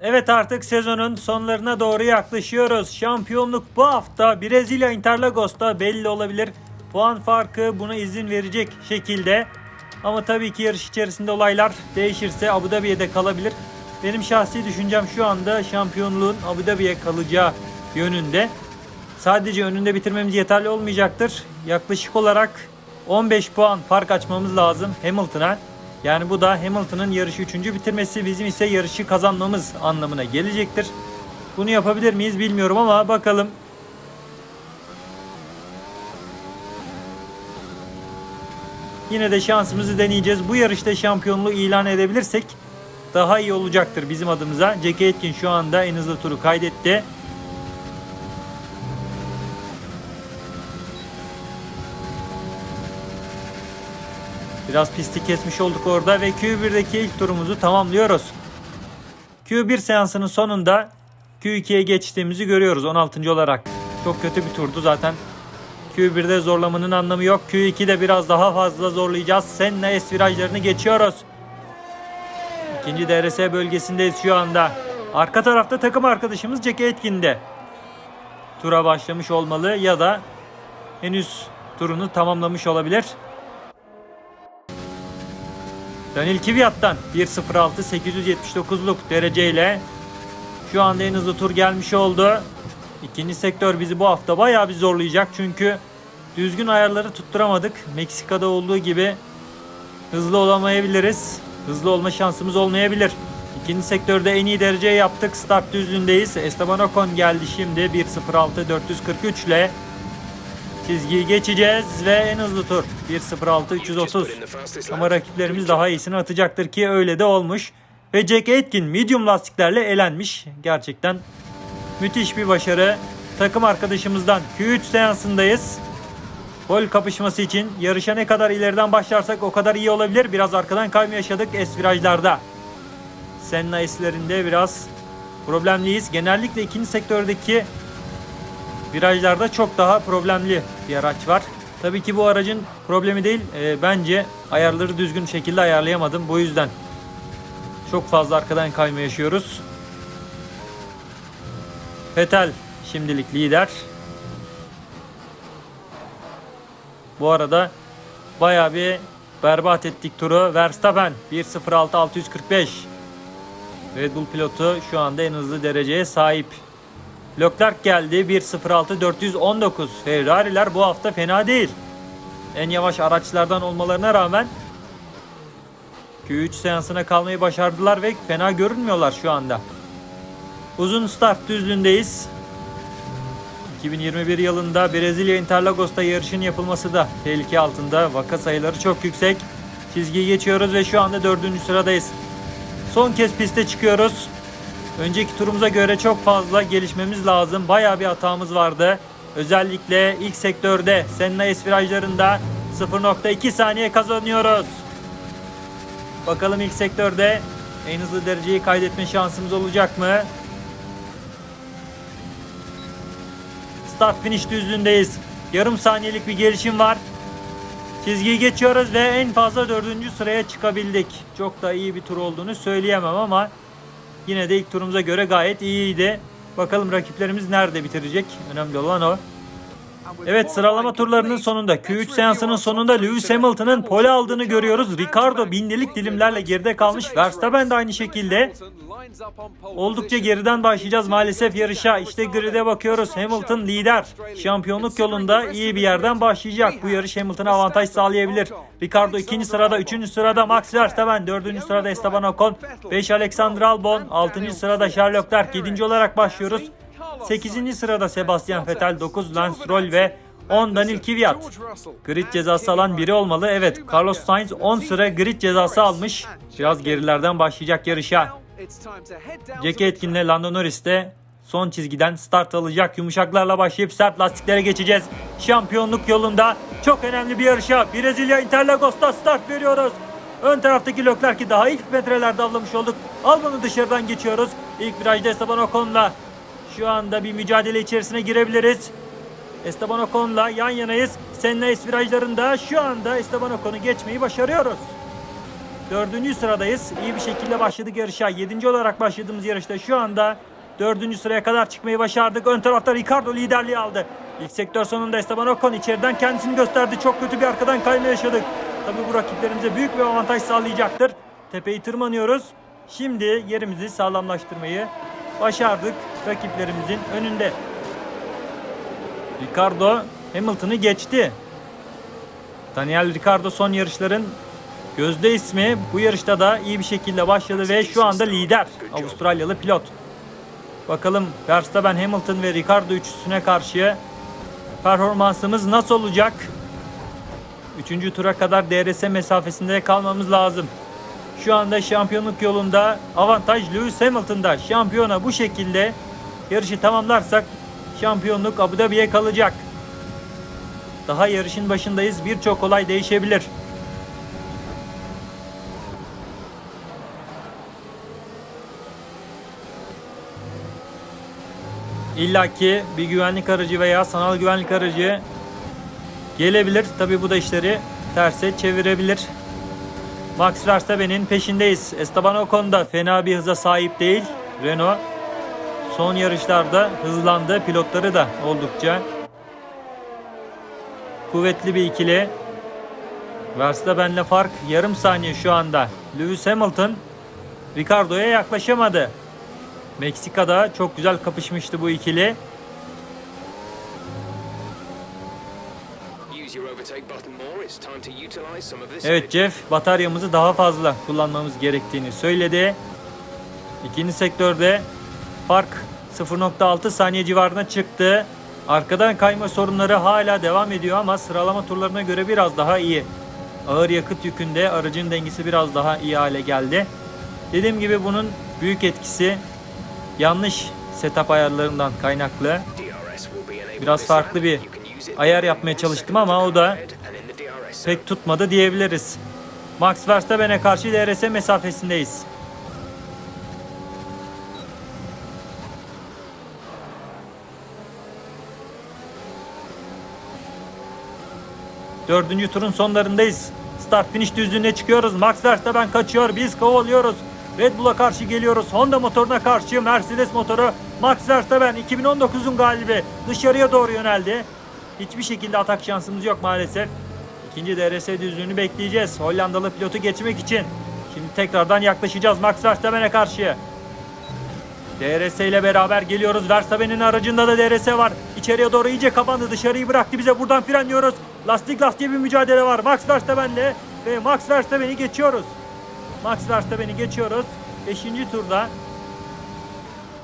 Evet artık sezonun sonlarına doğru yaklaşıyoruz. Şampiyonluk bu hafta Brezilya Interlagos'ta belli olabilir. Puan farkı buna izin verecek şekilde. Ama tabii ki yarış içerisinde olaylar değişirse Abu Dhabi'ye de kalabilir. Benim şahsi düşüncem şu anda şampiyonluğun Abu Dhabi'ye kalacağı yönünde. Sadece önünde bitirmemiz yeterli olmayacaktır. Yaklaşık olarak 15 puan fark açmamız lazım Hamilton'a. Yani bu da Hamilton'ın yarışı 3. bitirmesi bizim ise yarışı kazanmamız anlamına gelecektir. Bunu yapabilir miyiz bilmiyorum ama bakalım. Yine de şansımızı deneyeceğiz. Bu yarışta şampiyonluğu ilan edebilirsek daha iyi olacaktır bizim adımıza. Jackie Etkin şu anda en hızlı turu kaydetti. Biraz pisti kesmiş olduk orada ve Q1'deki ilk turumuzu tamamlıyoruz. Q1 seansının sonunda Q2'ye geçtiğimizi görüyoruz 16. olarak. Çok kötü bir turdu zaten. Q1'de zorlamanın anlamı yok. Q2'de biraz daha fazla zorlayacağız. Senna S virajlarını geçiyoruz. İkinci DRS bölgesindeyiz şu anda. Arka tarafta takım arkadaşımız Jack Etkin'de. Tura başlamış olmalı ya da henüz turunu tamamlamış olabilir. Daniel Kvyat'tan 1.06 879'luk dereceyle şu anda en hızlı tur gelmiş oldu. İkinci sektör bizi bu hafta bayağı bir zorlayacak çünkü düzgün ayarları tutturamadık. Meksika'da olduğu gibi hızlı olamayabiliriz. Hızlı olma şansımız olmayabilir. İkinci sektörde en iyi dereceyi yaptık. Start düzlüğündeyiz. Esteban Ocon geldi şimdi 1.06 443 ile çizgiyi geçeceğiz ve en hızlı tur 1.06 330. Ama rakiplerimiz daha iyisini atacaktır ki öyle de olmuş. Ve Jack Aitken medium lastiklerle elenmiş. Gerçekten müthiş bir başarı. Takım arkadaşımızdan Q3 seansındayız. Gol kapışması için yarışa ne kadar ileriden başlarsak o kadar iyi olabilir. Biraz arkadan kayma yaşadık S virajlarda. Senna S'lerinde biraz problemliyiz. Genellikle ikinci sektördeki virajlarda çok daha problemli bir araç var. Tabii ki bu aracın problemi değil. e, bence ayarları düzgün şekilde ayarlayamadım. Bu yüzden çok fazla arkadan kayma yaşıyoruz. Vettel şimdilik lider. Bu arada bayağı bir berbat ettik turu. Verstappen 1.06 645. Red Bull pilotu şu anda en hızlı dereceye sahip. Leclerc geldi 1.06 419. Ferrari'ler bu hafta fena değil. En yavaş araçlardan olmalarına rağmen Q3 seansına kalmayı başardılar ve fena görünmüyorlar şu anda. Uzun start düzlüğündeyiz. 2021 yılında Brezilya Interlagos'ta yarışın yapılması da tehlike altında. Vaka sayıları çok yüksek. Çizgiyi geçiyoruz ve şu anda dördüncü sıradayız. Son kez piste çıkıyoruz. Önceki turumuza göre çok fazla gelişmemiz lazım. Bayağı bir hatamız vardı. Özellikle ilk sektörde Senna S virajlarında 0.2 saniye kazanıyoruz. Bakalım ilk sektörde en hızlı dereceyi kaydetme şansımız olacak mı? Start finish düzlüğündeyiz. Yarım saniyelik bir gelişim var. Çizgiyi geçiyoruz ve en fazla dördüncü sıraya çıkabildik. Çok da iyi bir tur olduğunu söyleyemem ama yine de ilk turumuza göre gayet iyiydi. Bakalım rakiplerimiz nerede bitirecek? Önemli olan o. Evet sıralama turlarının sonunda Q3 seansının sonunda Lewis Hamilton'ın pole aldığını görüyoruz. Ricardo bindelik dilimlerle geride kalmış. Verstappen de aynı şekilde. Oldukça geriden başlayacağız maalesef yarışa. İşte grid'e bakıyoruz. Hamilton lider. Şampiyonluk yolunda iyi bir yerden başlayacak. Bu yarış Hamilton'a avantaj sağlayabilir. Ricardo ikinci sırada, üçüncü sırada Max Verstappen, dördüncü sırada Esteban Ocon, 5 Alexander Albon, altıncı sırada Charles Leclerc, yedinci olarak başlıyoruz. 8. sırada Sebastian Vettel, 9 Lance Stroll ve 10 Daniel Kvyat. Grid cezası alan biri olmalı. Evet Carlos Sainz 10 sıra grid cezası almış. Biraz gerilerden başlayacak yarışa. Jack Etkin'le Lando Norris de son çizgiden start alacak. Yumuşaklarla başlayıp sert lastiklere geçeceğiz. Şampiyonluk yolunda çok önemli bir yarışa Brezilya Interlagos'ta start veriyoruz. Ön taraftaki Leclerc'i daha ilk metrelerde avlamış olduk. Albon'u dışarıdan geçiyoruz. İlk virajda Esteban Ocon'la şu anda bir mücadele içerisine girebiliriz. Esteban Ocon'la yan yanayız. Senna S virajlarında şu anda Esteban Ocon'u geçmeyi başarıyoruz. Dördüncü sıradayız. İyi bir şekilde başladık yarışa. Yedinci olarak başladığımız yarışta şu anda dördüncü sıraya kadar çıkmayı başardık. Ön tarafta Ricardo liderliği aldı. İlk sektör sonunda Esteban Ocon içeriden kendisini gösterdi. Çok kötü bir arkadan kayma yaşadık. Tabi bu rakiplerimize büyük bir avantaj sağlayacaktır. Tepeyi tırmanıyoruz. Şimdi yerimizi sağlamlaştırmayı başardık rakiplerimizin önünde. Ricardo Hamilton'ı geçti. Daniel Ricardo son yarışların gözde ismi. Bu yarışta da iyi bir şekilde başladı ve şu anda lider Avustralyalı pilot. Bakalım Verstappen, Hamilton ve Ricardo üçüsüne karşı performansımız nasıl olacak? Üçüncü tura kadar DRS mesafesinde kalmamız lazım. Şu anda şampiyonluk yolunda avantaj Lewis Hamilton'da. Şampiyona bu şekilde yarışı tamamlarsak şampiyonluk Abu Dhabi'ye kalacak. Daha yarışın başındayız. Birçok olay değişebilir. İlla ki bir güvenlik aracı veya sanal güvenlik aracı gelebilir. Tabi bu da işleri terse çevirebilir. Max Verstappen'in peşindeyiz. Esteban Ocon da fena bir hıza sahip değil. Renault son yarışlarda hızlandı. Pilotları da oldukça kuvvetli bir ikili. Verstappen'le fark yarım saniye şu anda. Lewis Hamilton Ricardo'ya yaklaşamadı. Meksika'da çok güzel kapışmıştı bu ikili. Evet. Jeff bataryamızı daha fazla kullanmamız gerektiğini söyledi. İkinci sektörde fark 0.6 saniye civarına çıktı. Arkadan kayma sorunları hala devam ediyor ama sıralama turlarına göre biraz daha iyi. Ağır yakıt yükünde aracın dengesi biraz daha iyi hale geldi. Dediğim gibi bunun büyük etkisi yanlış setup ayarlarından kaynaklı. Biraz farklı bir Ayar yapmaya çalıştım ama o da pek tutmadı diyebiliriz. Max Verstappen'e karşı DRS mesafesindeyiz. Dördüncü turun sonlarındayız. Start finish düzlüğüne çıkıyoruz. Max Verstappen kaçıyor. Biz kovalıyoruz. Red Bull'a karşı geliyoruz. Honda motoruna karşı Mercedes motoru. Max Verstappen 2019'un galibi dışarıya doğru yöneldi. Hiçbir şekilde atak şansımız yok maalesef. İkinci DRS düzlüğünü bekleyeceğiz. Hollandalı pilotu geçmek için. Şimdi tekrardan yaklaşacağız Max Verstappen'e karşı. DRS ile beraber geliyoruz. Verstappen'in aracında da DRS var. İçeriye doğru iyice kapandı. Dışarıyı bıraktı bize. Buradan frenliyoruz. Lastik lastiğe bir mücadele var. Max Verstappen'le ve Max Verstappen'i geçiyoruz. Max Verstappen'i geçiyoruz. 5. turda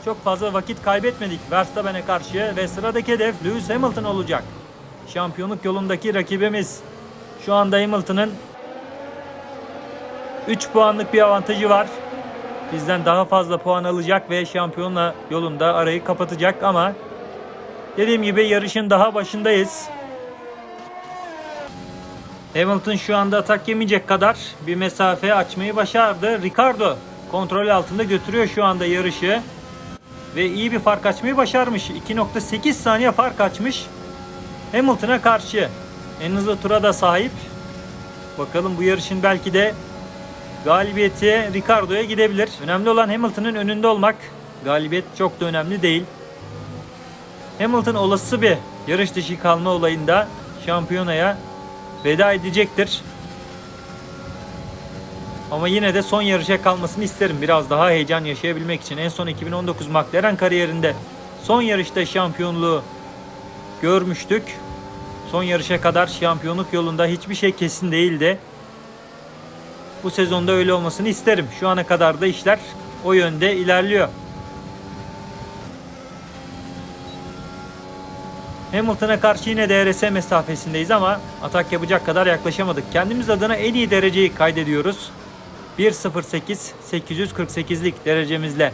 çok fazla vakit kaybetmedik Verstappen'e karşı ve sıradaki hedef Lewis Hamilton olacak. Şampiyonluk yolundaki rakibimiz. Şu anda Hamilton'ın 3 puanlık bir avantajı var. Bizden daha fazla puan alacak ve şampiyonla yolunda arayı kapatacak ama dediğim gibi yarışın daha başındayız. Hamilton şu anda atak yemeyecek kadar bir mesafe açmayı başardı. Ricardo kontrol altında götürüyor şu anda yarışı. Ve iyi bir fark açmayı başarmış. 2.8 saniye fark açmış. Hamilton'a karşı. En hızlı tura da sahip. Bakalım bu yarışın belki de galibiyeti Ricardo'ya gidebilir. Önemli olan Hamilton'ın önünde olmak. Galibiyet çok da önemli değil. Hamilton olası bir yarış dışı kalma olayında şampiyonaya veda edecektir. Ama yine de son yarışa kalmasını isterim. Biraz daha heyecan yaşayabilmek için. En son 2019 McLaren kariyerinde son yarışta şampiyonluğu görmüştük. Son yarışa kadar şampiyonluk yolunda hiçbir şey kesin değildi. Bu sezonda öyle olmasını isterim. Şu ana kadar da işler o yönde ilerliyor. Hamilton'a karşı yine DRS mesafesindeyiz ama atak yapacak kadar yaklaşamadık. Kendimiz adına en iyi dereceyi kaydediyoruz. 1.08 848'lik derecemizle.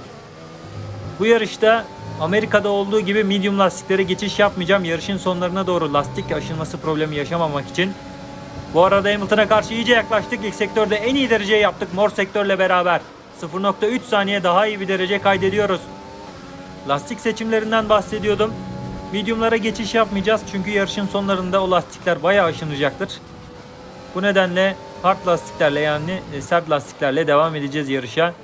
Bu yarışta Amerika'da olduğu gibi medium lastiklere geçiş yapmayacağım. Yarışın sonlarına doğru lastik aşınması problemi yaşamamak için. Bu arada Hamilton'a karşı iyice yaklaştık. İlk sektörde en iyi dereceyi yaptık mor sektörle beraber. 0.3 saniye daha iyi bir derece kaydediyoruz. Lastik seçimlerinden bahsediyordum. Medium'lara geçiş yapmayacağız çünkü yarışın sonlarında o lastikler bayağı aşınacaktır. Bu nedenle hard lastiklerle yani e, sert lastiklerle devam edeceğiz yarışa.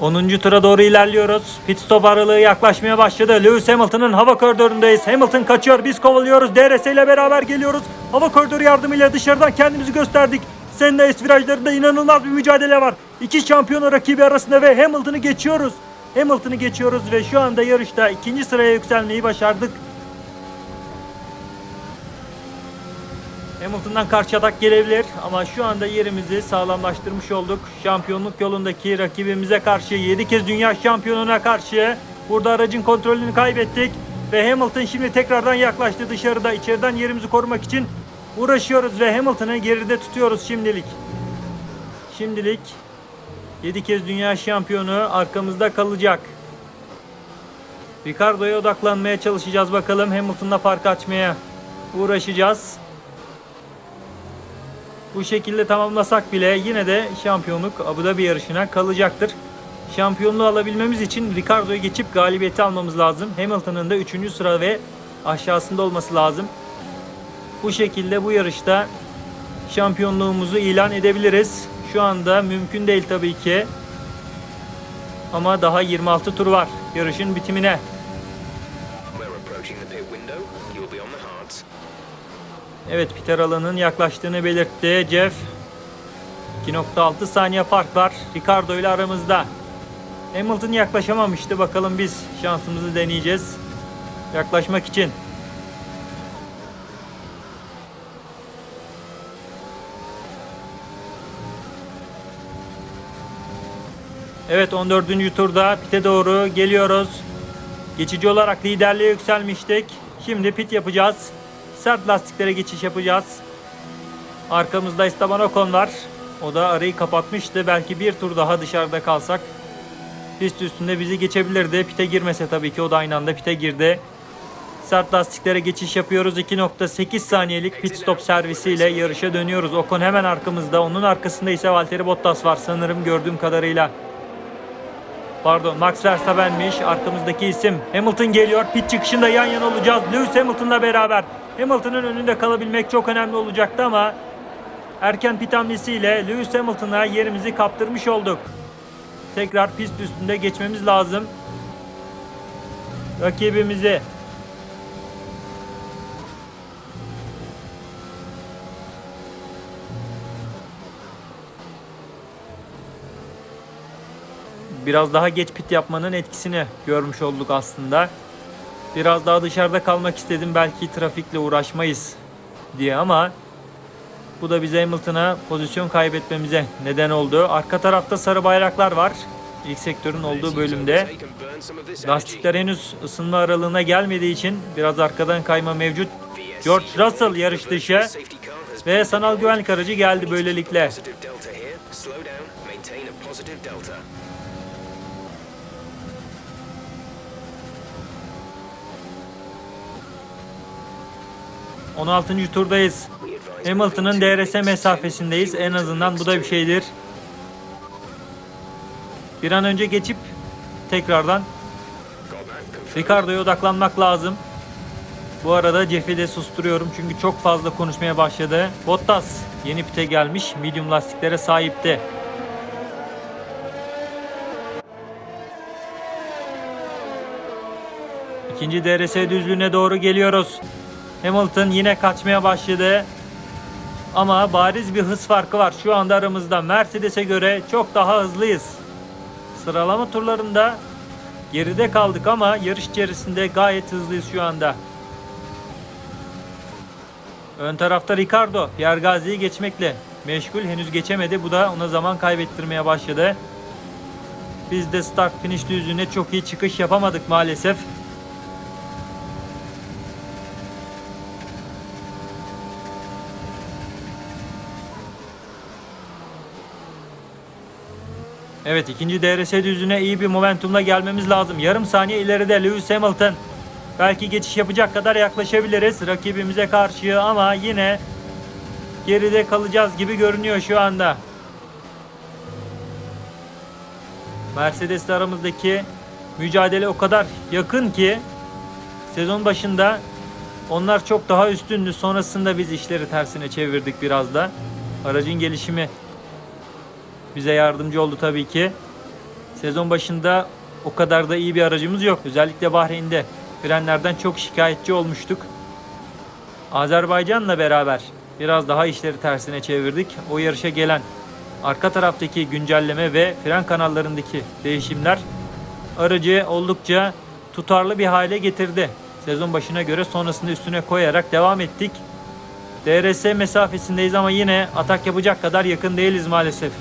10. tura doğru ilerliyoruz. Pit stop aralığı yaklaşmaya başladı. Lewis Hamilton'ın hava koridorundayız. Hamilton kaçıyor. Biz kovalıyoruz. DRS ile beraber geliyoruz. Hava koridoru yardımıyla dışarıdan kendimizi gösterdik. Senna S virajlarında inanılmaz bir mücadele var. İki şampiyonu rakibi arasında ve Hamilton'ı geçiyoruz. Hamilton'ı geçiyoruz ve şu anda yarışta ikinci sıraya yükselmeyi başardık. Hamilton'dan karşı atak gelebilir ama şu anda yerimizi sağlamlaştırmış olduk. Şampiyonluk yolundaki rakibimize karşı 7 kez dünya şampiyonuna karşı burada aracın kontrolünü kaybettik. Ve Hamilton şimdi tekrardan yaklaştı dışarıda. içeriden yerimizi korumak için uğraşıyoruz ve Hamilton'ı geride tutuyoruz şimdilik. Şimdilik 7 kez dünya şampiyonu arkamızda kalacak. Ricardo'ya odaklanmaya çalışacağız bakalım. Hamilton'la fark açmaya uğraşacağız. Bu şekilde tamamlasak bile yine de şampiyonluk Abu Dhabi yarışına kalacaktır. Şampiyonluğu alabilmemiz için Ricardo'yu geçip galibiyeti almamız lazım. Hamilton'ın da 3. sıra ve aşağısında olması lazım. Bu şekilde bu yarışta şampiyonluğumuzu ilan edebiliriz. Şu anda mümkün değil tabii ki. Ama daha 26 tur var yarışın bitimine. Evet pit aralığının yaklaştığını belirtti Jeff. 2.6 saniye fark var Ricardo ile aramızda. Hamilton yaklaşamamıştı. Bakalım biz şansımızı deneyeceğiz. Yaklaşmak için. Evet 14. turda pite doğru geliyoruz. Geçici olarak liderliğe yükselmiştik. Şimdi pit yapacağız. Sert lastiklere geçiş yapacağız. Arkamızda Esteban Ocon var. O da arayı kapatmıştı. Belki bir tur daha dışarıda kalsak pist üstünde bizi geçebilirdi. Pite girmese tabii ki o da aynı anda pite girdi. Sert lastiklere geçiş yapıyoruz. 2.8 saniyelik pit stop servisiyle yarışa dönüyoruz. Ocon hemen arkamızda. Onun arkasında ise Valtteri Bottas var sanırım gördüğüm kadarıyla. Pardon Max Verstappen'miş arkamızdaki isim. Hamilton geliyor. Pit çıkışında yan yana olacağız. Lewis Hamilton'la beraber. Hamilton'ın önünde kalabilmek çok önemli olacaktı ama erken pit hamlesiyle Lewis Hamilton'a yerimizi kaptırmış olduk. Tekrar pist üstünde geçmemiz lazım. Rakibimizi biraz daha geç pit yapmanın etkisini görmüş olduk aslında. Biraz daha dışarıda kalmak istedim belki trafikle uğraşmayız diye ama bu da bize Hamilton'a pozisyon kaybetmemize neden oldu. Arka tarafta sarı bayraklar var. İlk sektörün olduğu bölümde. Lastikler henüz ısınma aralığına gelmediği için biraz arkadan kayma mevcut. George Russell yarış dışı ve sanal güvenlik aracı geldi böylelikle. 16. turdayız. Hamilton'ın DRS mesafesindeyiz. 10, En azından bu da bir şeydir. Bir an önce geçip tekrardan. Ricardo'ya odaklanmak lazım. Bu arada Jeff'i de susturuyorum çünkü çok fazla konuşmaya başladı. Bottas yeni pite gelmiş. Medium lastiklere sahipti. İkinci DRS düzlüğüne doğru geliyoruz. Hamilton yine kaçmaya başladı. Ama bariz bir hız farkı var şu anda aramızda. Mercedes'e göre çok daha hızlıyız. Sıralama turlarında geride kaldık ama yarış içerisinde gayet hızlıyız şu anda. Ön tarafta Ricardo, Pierre Gasly'yi geçmekle meşgul. Henüz geçemedi. Bu da ona zaman kaybettirmeye başladı. Biz de start finish düzlüğüne çok iyi çıkış yapamadık maalesef. Evet ikinci DRS düzlüğüne iyi bir momentumla gelmemiz lazım. Yarım saniye ileride Lewis Hamilton. Belki geçiş yapacak kadar yaklaşabiliriz rakibimize karşı ama yine geride kalacağız gibi görünüyor şu anda. Mercedes'le aramızdaki mücadele o kadar yakın ki sezon başında Onlar çok daha üstündü. Sonrasında biz işleri tersine çevirdik biraz da. Aracın gelişimi bize yardımcı oldu tabii ki. Sezon başında o kadar da iyi bir aracımız yok. Özellikle Bahreyn'de frenlerden çok şikayetçi olmuştuk. Azerbaycan'la beraber biraz daha işleri tersine çevirdik. O yarışa gelen arka taraftaki güncelleme ve fren kanallarındaki değişimler aracı oldukça tutarlı bir hale getirdi. Sezon başına göre sonrasında üstüne koyarak devam ettik. DRS mesafesindeyiz ama yine atak yapacak kadar yakın değiliz maalesef.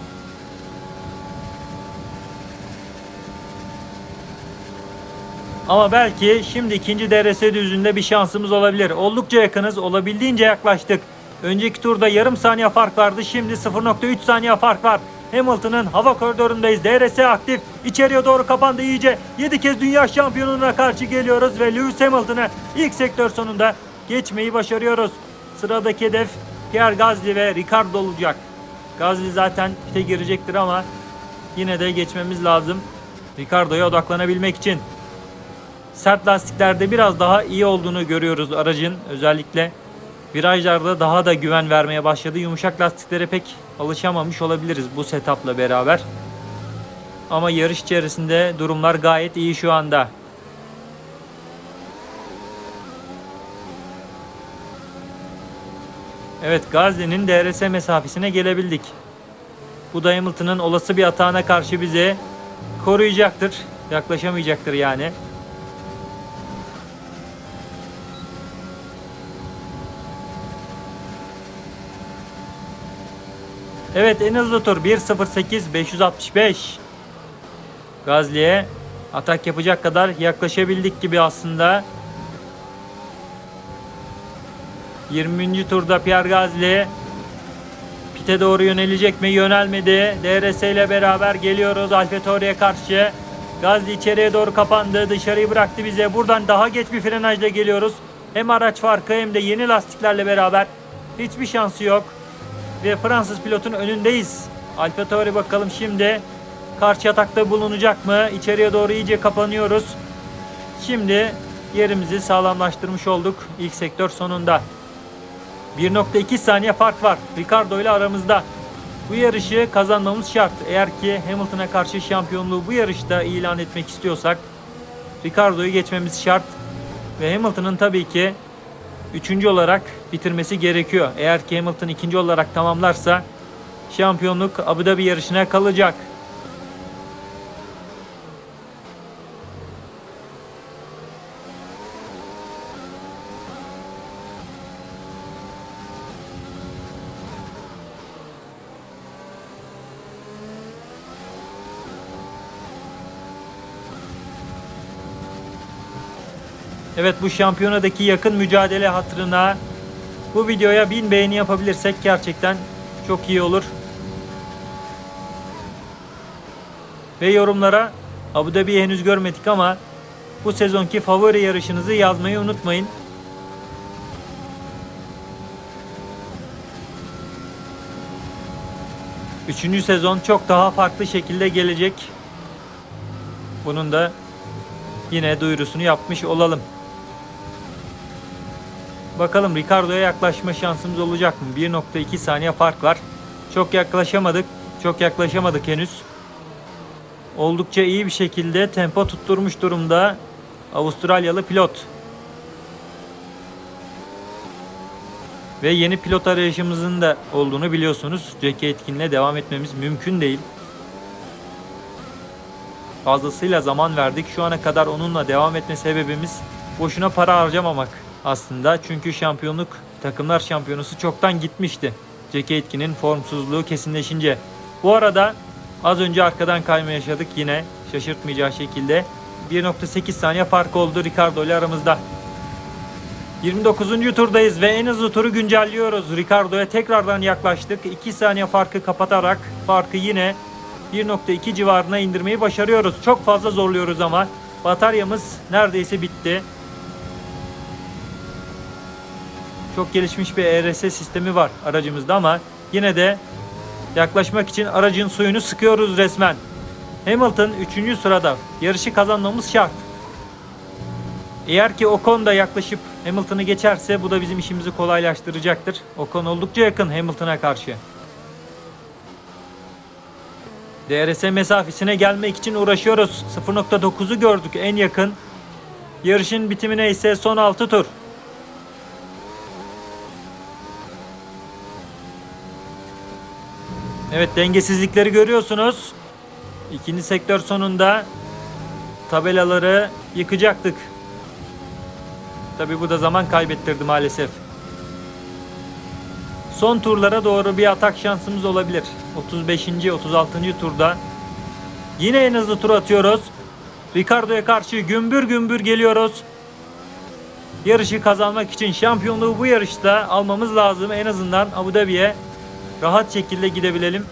Ama belki şimdi ikinci DRS düzünde bir şansımız olabilir. Oldukça yakınız. Olabildiğince yaklaştık. Önceki turda yarım saniye fark vardı. Şimdi 0.3 saniye fark var. Hamilton'ın hava koridorundayız. DRS aktif. İçeriye doğru kapandı iyice. 7 kez dünya şampiyonuna karşı geliyoruz ve Lewis Hamilton'ı ilk sektör sonunda geçmeyi başarıyoruz. Sıradaki hedef Pierre Gasly ve Ricardo olacak. Gasly zaten pite girecektir ama yine de geçmemiz lazım. Ricardo'ya odaklanabilmek için. Sert lastiklerde biraz daha iyi olduğunu görüyoruz aracın. Özellikle virajlarda daha da güven vermeye başladı. Yumuşak lastiklere pek alışamamış olabiliriz bu setupla beraber. Ama yarış içerisinde durumlar gayet iyi şu anda. Evet Gazze'nin DRS mesafesine gelebildik. Bu da Hamilton'ın olası bir atağına karşı bizi koruyacaktır. Yaklaşamayacaktır yani. Evet en hızlı tur 1.08 565. Gazli'ye atak yapacak kadar yaklaşabildik gibi aslında. 20. turda Pierre Gasly pite doğru yönelecek mi? Yönelmedi. DRS ile beraber geliyoruz AlphaTauri'ye karşı. Gasly içeriye doğru kapandı. Dışarıyı bıraktı bize. Buradan daha geç bir frenajla geliyoruz. Hem araç farkı hem de yeni lastiklerle beraber hiçbir şansı yok ve Fransız pilotun önündeyiz. Alfa Tauri bakalım şimdi karşı atakta bulunacak mı? İçeriye doğru iyice kapanıyoruz. Şimdi yerimizi sağlamlaştırmış olduk ilk sektör sonunda. 1.2 saniye fark var Ricardo ile aramızda. Bu yarışı kazanmamız şart. Eğer ki Hamilton'a karşı şampiyonluğu bu yarışta ilan etmek istiyorsak Ricardo'yu geçmemiz şart. Ve Hamilton'ın tabii ki üçüncü olarak bitirmesi gerekiyor. Eğer ki Hamilton ikinci olarak tamamlarsa şampiyonluk Abu Dhabi yarışına kalacak. Evet bu şampiyonadaki yakın mücadele hatırına bu videoya 1000 beğeni yapabilirsek gerçekten çok iyi olur. Ve yorumlara Abu Dhabi'yi henüz görmedik ama bu sezonki favori yarışınızı yazmayı unutmayın. Üçüncü sezon çok daha farklı şekilde gelecek. Bunun da yine duyurusunu yapmış olalım. Bakalım Ricardo'ya yaklaşma şansımız olacak mı? 1.2 saniye fark var. Çok yaklaşamadık. Çok yaklaşamadık henüz. Oldukça iyi bir şekilde tempo tutturmuş durumda Avustralyalı pilot. Ve yeni pilot arayışımızın da olduğunu biliyorsunuz. Jackie Etkin'le devam etmemiz mümkün değil. Fazlasıyla zaman verdik. Şu ana kadar onunla devam etme sebebimiz boşuna para harcamamak aslında. Çünkü şampiyonluk takımlar şampiyonusu çoktan gitmişti. Jackie Etkin'in formsuzluğu kesinleşince. Bu arada az önce arkadan kayma yaşadık yine şaşırtmayacağı şekilde. 1.8 saniye fark oldu Ricardo ile aramızda. 29. turdayız ve en hızlı turu güncelliyoruz. Ricardo'ya tekrardan yaklaştık. 2 saniye farkı kapatarak farkı yine 1.2 civarına indirmeyi başarıyoruz. Çok fazla zorluyoruz ama bataryamız neredeyse bitti. Çok gelişmiş bir ERS sistemi var aracımızda ama yine de yaklaşmak için aracın suyunu sıkıyoruz resmen. Hamilton 3. sırada. Yarışı kazanmamız şart. Eğer ki Ocon da yaklaşıp Hamilton'ı geçerse bu da bizim işimizi kolaylaştıracaktır. Ocon oldukça yakın Hamilton'a karşı. DRS mesafesine gelmek için uğraşıyoruz. 0.9'u gördük en yakın. Yarışın bitimine ise son 6 tur. Evet dengesizlikleri görüyorsunuz. İkinci sektör sonunda tabelaları yıkacaktık. Tabi bu da zaman kaybettirdi maalesef. Son turlara doğru bir atak şansımız olabilir. 35. 36. turda. Yine en hızlı tur atıyoruz. Ricardo'ya karşı gümbür gümbür geliyoruz. Yarışı kazanmak için şampiyonluğu bu yarışta almamız lazım. En azından Abu Dhabi'ye rahat şekilde gidebilelim.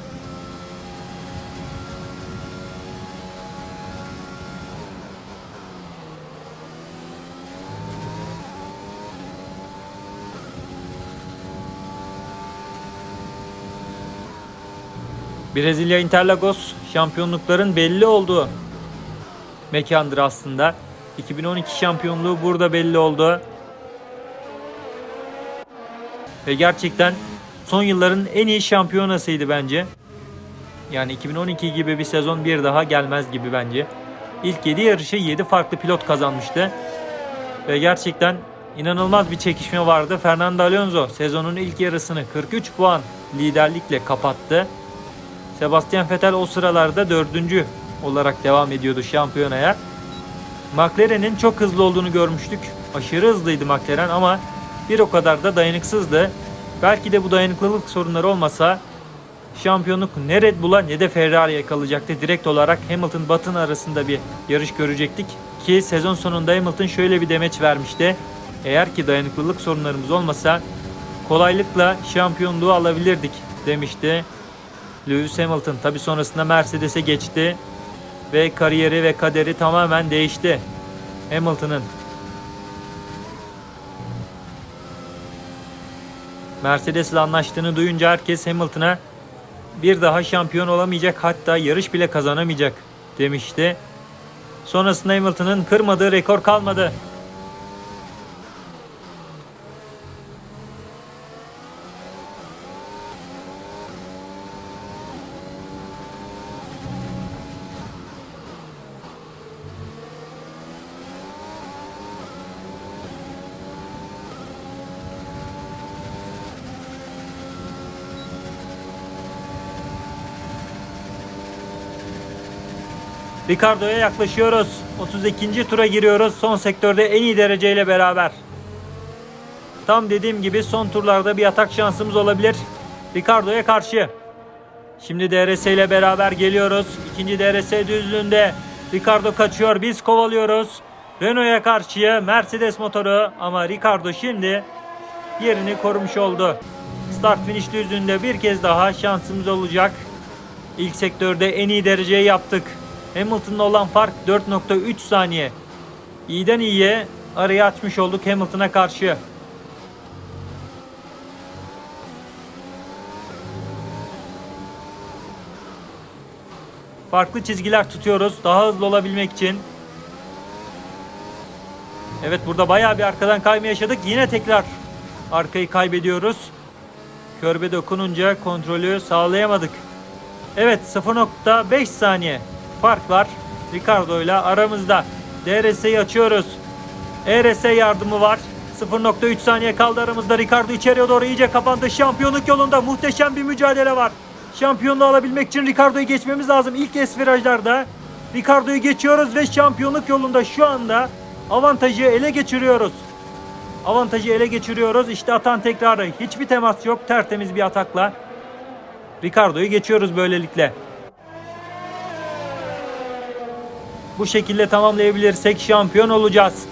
Brezilya Interlagos şampiyonlukların belli olduğu mekandır aslında. 2012 şampiyonluğu burada belli oldu. Ve gerçekten son yılların en iyi şampiyonasıydı bence. Yani 2012 gibi bir sezon bir daha gelmez gibi bence. İlk 7 yarışı 7 farklı pilot kazanmıştı. Ve gerçekten inanılmaz bir çekişme vardı. Fernando Alonso sezonun ilk yarısını 43 puan liderlikle kapattı. Sebastian Vettel o sıralarda dördüncü olarak devam ediyordu şampiyonaya. McLaren'in çok hızlı olduğunu görmüştük. Aşırı hızlıydı McLaren ama bir o kadar da dayanıksızdı. Belki de bu dayanıklılık sorunları olmasa şampiyonluk ne Red Bull'a ne de Ferrari'ye kalacaktı. Direkt olarak Hamilton Button arasında bir yarış görecektik. Ki sezon sonunda Hamilton şöyle bir demeç vermişti. Eğer ki dayanıklılık sorunlarımız olmasa kolaylıkla şampiyonluğu alabilirdik demişti. Lewis Hamilton tabi sonrasında Mercedes'e geçti ve kariyeri ve kaderi tamamen değişti. Hamilton'ın Mercedes ile anlaştığını duyunca herkes Hamilton'a bir daha şampiyon olamayacak hatta yarış bile kazanamayacak demişti. Sonrasında Hamilton'ın kırmadığı rekor kalmadı. Ricardo'ya yaklaşıyoruz. 32. tura giriyoruz. Son sektörde en iyi dereceyle beraber. Tam dediğim gibi son turlarda bir atak şansımız olabilir. Ricardo'ya karşı. Şimdi DRS ile beraber geliyoruz. İkinci DRS düzlüğünde. Ricardo kaçıyor. Biz kovalıyoruz. Renault'a karşıya Mercedes motoru ama Ricardo şimdi yerini korumuş oldu. Start finish düzlüğünde bir kez daha şansımız olacak. İlk sektörde en iyi dereceyi yaptık. Hamilton'la olan fark 4.3 saniye. İyiden iyiye arayı açmış olduk Hamilton'a karşı. Farklı çizgiler tutuyoruz daha hızlı olabilmek için. Evet burada bayağı bir arkadan kayma yaşadık. Yine tekrar arkayı kaybediyoruz. Körbe dokununca kontrolü sağlayamadık. Evet 0.5 saniye fark var. Ricardo ile aramızda. DRS'yi açıyoruz. ERS yardımı var. 0.3 saniye kaldı aramızda. Ricardo içeriye doğru iyice kapandı. Şampiyonluk yolunda muhteşem bir mücadele var. Şampiyonluğu alabilmek için Ricardo'yu geçmemiz lazım. İlk es virajlarda Ricardo'yu geçiyoruz ve şampiyonluk yolunda şu anda avantajı ele geçiriyoruz. Avantajı ele geçiriyoruz. İşte atan tekrarı. Hiçbir temas yok. Tertemiz bir atakla. Ricardo'yu geçiyoruz böylelikle. Bu şekilde tamamlayabilirsek şampiyon olacağız.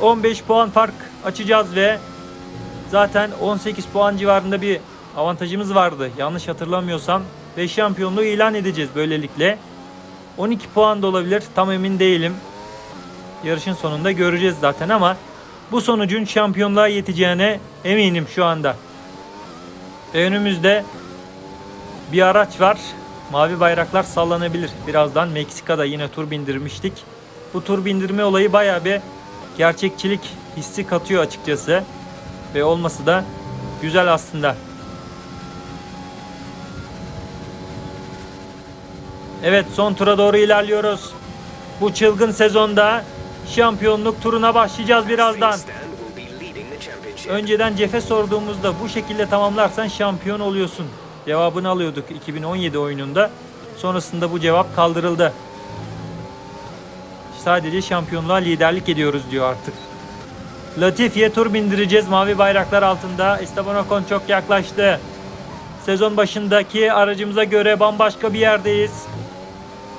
15 puan fark açacağız ve zaten 18 puan civarında bir avantajımız vardı. Yanlış hatırlamıyorsam ve şampiyonluğu ilan edeceğiz böylelikle. 12 puan da olabilir tam emin değilim. Yarışın sonunda göreceğiz zaten ama bu sonucun şampiyonluğa yeteceğine eminim şu anda. Önümüzde bir araç var. Mavi bayraklar sallanabilir. Birazdan Meksika'da yine tur bindirmiştik. Bu tur bindirme olayı bayağı bir gerçekçilik hissi katıyor açıkçası. Ve olması da güzel aslında. Evet son tura doğru ilerliyoruz. Bu çılgın sezonda şampiyonluk turuna başlayacağız birazdan. Önceden Jeff'e sorduğumuzda bu şekilde tamamlarsan şampiyon oluyorsun. Cevabını alıyorduk 2017 oyununda. Sonrasında bu cevap kaldırıldı. Sadece şampiyonluğa liderlik ediyoruz diyor artık. Latifi'ye tur bindireceğiz mavi bayraklar altında. Esteban Ocon çok yaklaştı. Sezon başındaki aracımıza göre bambaşka bir yerdeyiz.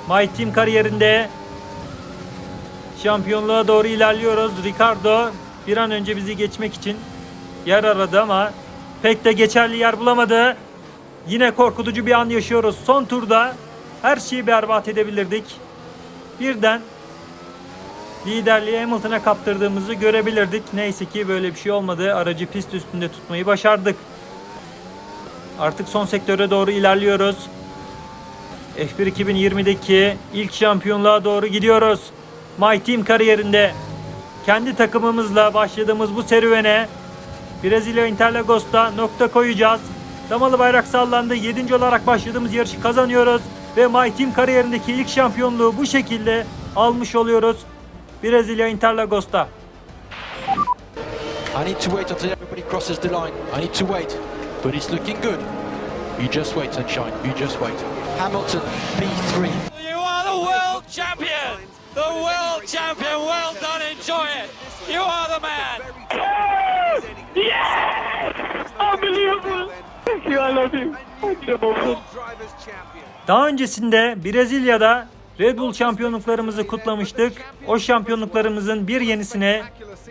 My Team kariyerinde şampiyonluğa doğru ilerliyoruz. Ricardo bir an önce bizi geçmek için yer aradı ama pek de geçerli yer bulamadı. Yine korkutucu bir an yaşıyoruz. Son turda her şeyi berbat edebilirdik. Birden liderliği Hamilton'a kaptırdığımızı görebilirdik. Neyse ki böyle bir şey olmadı. Aracı pist üstünde tutmayı başardık. Artık son sektöre doğru ilerliyoruz. F1 2020'deki ilk şampiyonluğa doğru gidiyoruz. My Team kariyerinde kendi takımımızla başladığımız bu serüvene Brezilya Interlagos'ta nokta koyacağız. Damalı bayrak sallandı. 7. olarak başladığımız yarışı kazanıyoruz. Ve My Team kariyerindeki ilk şampiyonluğu bu şekilde almış oluyoruz. Brezilya Interlagos'ta. I need to wait until everybody crosses the line. I need to wait. But it's looking good. You just wait, Sunshine. You just wait. Hamilton, P3. You are the world champion! The world champion! Well done, enjoy it! You are the man! Daha öncesinde Brezilya'da Red Bull şampiyonluklarımızı kutlamıştık. O şampiyonluklarımızın bir yenisine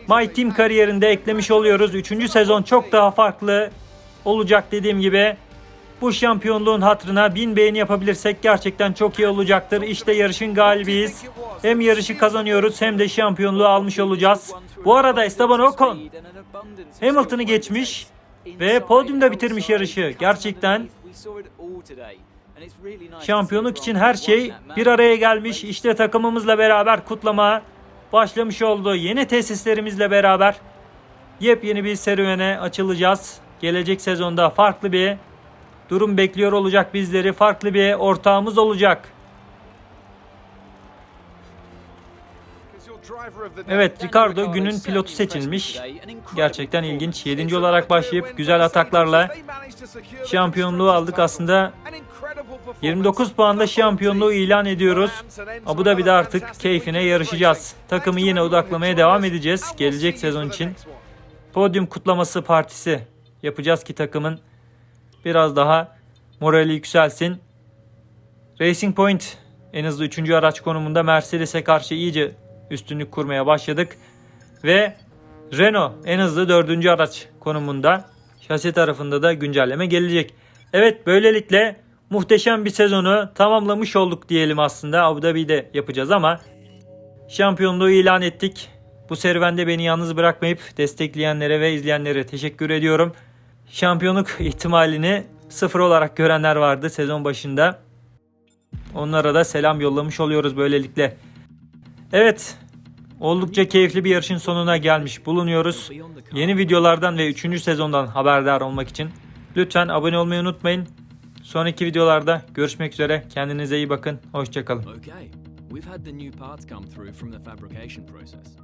My Team kariyerinde eklemiş oluyoruz. Üçüncü sezon çok daha farklı olacak dediğim gibi. Bu şampiyonluğun hatırına bin beğeni yapabilirsek gerçekten çok iyi olacaktır. İşte yarışın galibiyiz. Hem yarışı kazanıyoruz hem de şampiyonluğu almış olacağız. Bu arada Esteban Ocon Hamilton'ı geçmiş ve podyumda bitirmiş yarışı. Gerçekten Şampiyonluk için her şey bir araya gelmiş. İşte takımımızla beraber kutlama başlamış oldu. Yeni tesislerimizle beraber yepyeni bir serüvene açılacağız. Gelecek sezonda farklı bir durum bekliyor olacak bizleri. Farklı bir ortağımız olacak. Evet Ricardo günün pilotu seçilmiş. Gerçekten ilginç. 7. olarak başlayıp güzel ataklarla şampiyonluğu aldık. Aslında 29 puanla şampiyonluğu ilan ediyoruz. Abu Dhabi'de artık keyfine yarışacağız. Takımı yine odaklamaya devam edeceğiz gelecek sezon için. Podyum kutlaması partisi yapacağız ki takımın biraz daha morali yükselsin. Racing Point en hızlı 3. araç konumunda Mercedes'e karşı iyice üstünlük kurmaya başladık. Ve Renault en hızlı 4. araç konumunda. Şasi tarafında da güncelleme gelecek. Evet böylelikle muhteşem bir sezonu tamamlamış olduk diyelim aslında. Abu Dhabi'de yapacağız ama şampiyonluğu ilan ettik. Bu serüvende beni yalnız bırakmayıp destekleyenlere ve izleyenlere teşekkür ediyorum. Şampiyonluk ihtimalini sıfır olarak görenler vardı sezon başında. Onlara da selam yollamış oluyoruz böylelikle. Evet, oldukça keyifli bir yarışın sonuna gelmiş bulunuyoruz. Yeni videolardan ve 3. sezondan haberdar olmak için lütfen abone olmayı unutmayın. Sonraki videolarda görüşmek üzere. Kendinize iyi bakın. Hoşçakalın. Okay, we've had the new parts come through from the fabrication process.